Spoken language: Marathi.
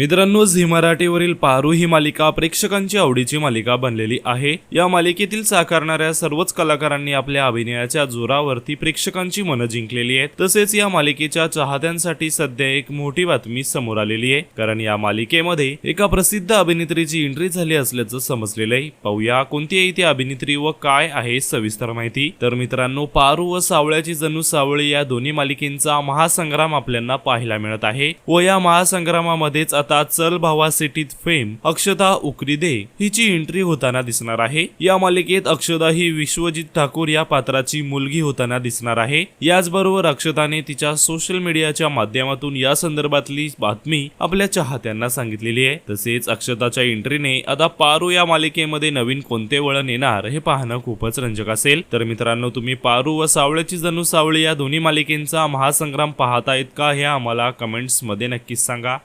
मित्रांनो झी मराठीवरील पारू ही मालिका प्रेक्षकांची आवडीची मालिका बनलेली आहे. या मालिकेतील साकारणाऱ्या सर्वच कलाकारांनी आपल्या अभिनयाच्या जोरावरती प्रेक्षकांची मनं जिंकलेली आहेत. तसेच या मालिकेच्या चाहत्यांसाठी सध्या एक मोठी बातमी समोर आलेली आहे. कारण या मालिकेमध्ये एका प्रसिद्ध अभिनेत्रीची एंट्री झाली असल्याचं समजलेलं आहे. पाहूया कोणती आहे ती अभिनेत्री व काय आहे सविस्तर माहिती. तर मित्रांनो पारू व सावळ्याची जणू सावळी या दोन्ही मालिकेंचा महासंग्राम आपल्याला पाहायला मिळत आहे व या महासंग्रामामध्येच आता आता चल भावा सिटीत फेम अक्षता उकरीदे हिची एंट्री होताना दिसणार आहे. या मालिकेत अक्षता ही विश्वजित ठाकूर या पात्राची मुलगी होताना दिसणार आहे. याचबरोबर अक्षताने तिच्या सोशल मीडियाच्या माध्यमातून या संदर्भातली बातमी आपल्या चाहत्यांना सांगितलेली आहे. तसेच अक्षताच्या एंट्रीने आता पारू या मालिकेमध्ये नवीन कोणते वळण येणार हे पाहणं खूपच रंजक असेल. तर मित्रांनो तुम्ही पारू व सावळ्याची जणू सावळी या दोन्ही मालिकेंचा महासंग्राम पाहतायत का हे आम्हाला कमेंट्समध्ये नक्कीच सांगा.